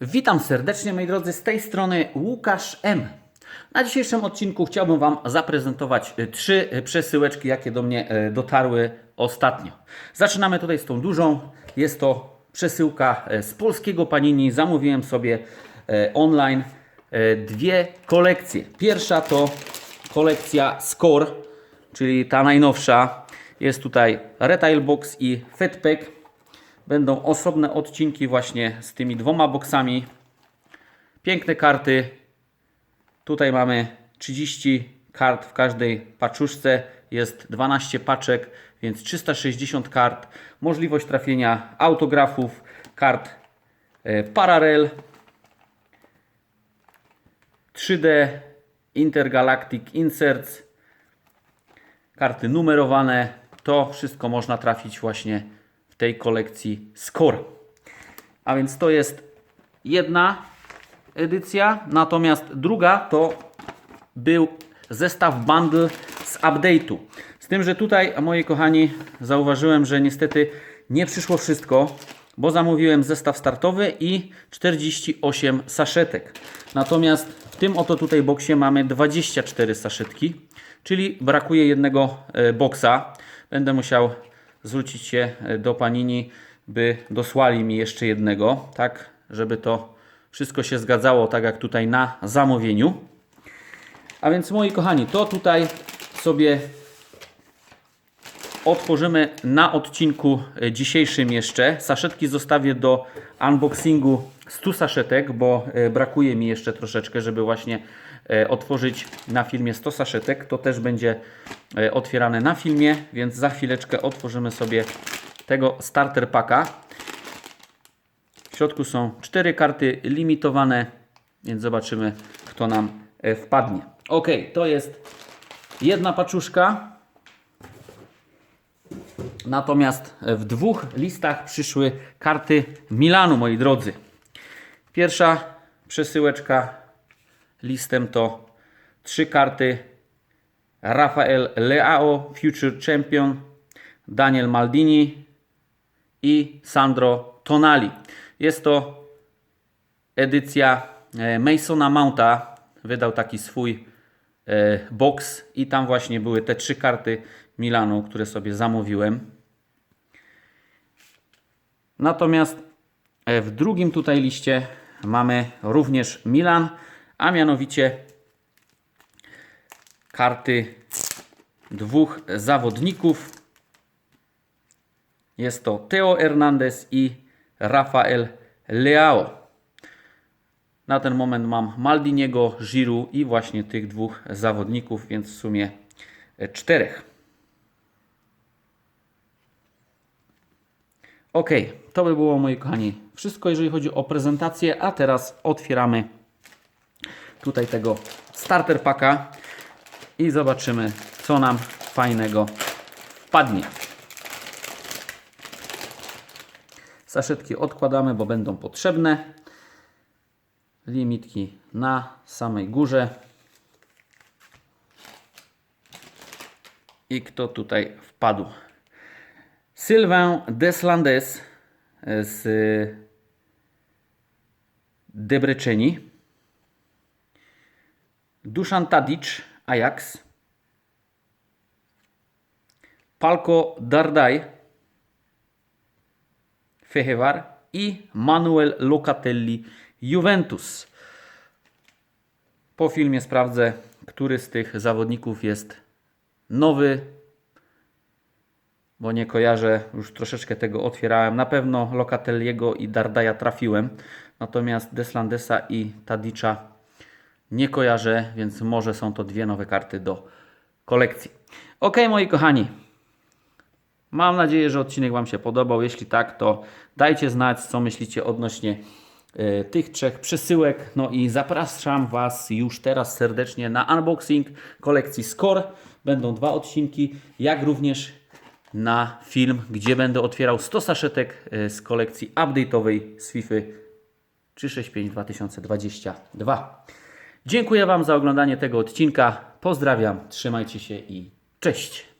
Witam serdecznie moi drodzy, z tej strony Łukasz M. Na dzisiejszym odcinku chciałbym Wam zaprezentować y, trzy y, przesyłeczki, jakie do mnie y, dotarły ostatnio. Zaczynamy tutaj z tą dużą. Jest to przesyłka z polskiego Panini. Zamówiłem sobie online dwie kolekcje. Pierwsza to kolekcja Score, czyli ta najnowsza. Jest tutaj Retail Box i Fatpack. Będą osobne odcinki właśnie z tymi dwoma boksami. Piękne karty. Tutaj mamy 30 kart w każdej paczuszce. Jest 12 paczek, więc 360 kart. Możliwość trafienia autografów, kart e, Parallel, 3D, Intergalactic Inserts, karty numerowane. To wszystko można trafić właśnie tej kolekcji Score. A więc to jest jedna edycja, natomiast druga to był zestaw bundle z update'u. Z tym, że tutaj, moi kochani, zauważyłem, że niestety nie przyszło wszystko, bo zamówiłem zestaw startowy i 48 saszetek. Natomiast w tym oto tutaj boksie mamy 24 saszetki, czyli brakuje jednego e, boksa. Będę musiał zwrócić się e, do Panini, by dosłali mi jeszcze jednego, tak, żeby to wszystko się zgadzało tak jak tutaj na zamówieniu. A więc moi kochani, to tutaj sobie otworzymy na odcinku e, dzisiejszym jeszcze. Saszetki zostawię do unboxingu 100 saszetek, bo e, brakuje mi jeszcze troszeczkę, żeby właśnie otworzyć na filmie 100 saszetek. To też będzie otwierane na filmie, więc za chwileczkę otworzymy sobie tego starter packa. W środku są cztery karty limitowane, więc zobaczymy, kto nam e, wpadnie. Ok, to jest jedna paczuszka. Natomiast w dwóch listach przyszły karty Milanu, moi drodzy. Pierwsza przesyłeczka listem to trzy karty Rafael Leao, Future Champion, Daniel Maldini i Sandro Tonali. Jest to edycja e, Masona Mounta. Wydał taki swój e, box i tam właśnie były te trzy karty Milanu, które sobie zamówiłem. Natomiast e, w drugim tutaj liście mamy również Milan, a mianowicie karty dwóch zawodników. Jest to Teo Hernandez i Rafael Leao. Na ten moment mam Maldiniego, Giru i właśnie tych dwóch zawodników, więc w sumie czterech. Ok, to by było moi kochani wszystko jeżeli chodzi o prezentację, a teraz otwieramy tutaj tego starter packa i zobaczymy co nam fajnego wpadnie. Saszetki odkładamy, bo będą potrzebne. Limitki na samej górze. I kto tutaj wpadł? Sylvain Deslandes z Debreceni. Dusan Tadic, Ajax. Palko Dardaj, Fehevar i Manuel Locatelli, Juventus. Po filmie sprawdzę, który z tych zawodników jest nowy, bo nie kojarzę, już troszeczkę tego otwierałem. Na pewno Locatelliego i Dardaja trafiłem, natomiast Deslandesa i Tadicza nie kojarzę, więc może są to dwie nowe karty do kolekcji. Ok, moi kochani. Mam nadzieję, że odcinek Wam się podobał. Jeśli tak, to dajcie znać, co myślicie odnośnie e, tych trzech przesyłek. No i zapraszam Was już teraz serdecznie na unboxing kolekcji Score. Będą dwa odcinki, jak również na film, gdzie będę otwierał 100 saszetek e, z kolekcji update'owej FIFA 365 2022. Dziękuję Wam za oglądanie tego odcinka. Pozdrawiam, trzymajcie się i cześć.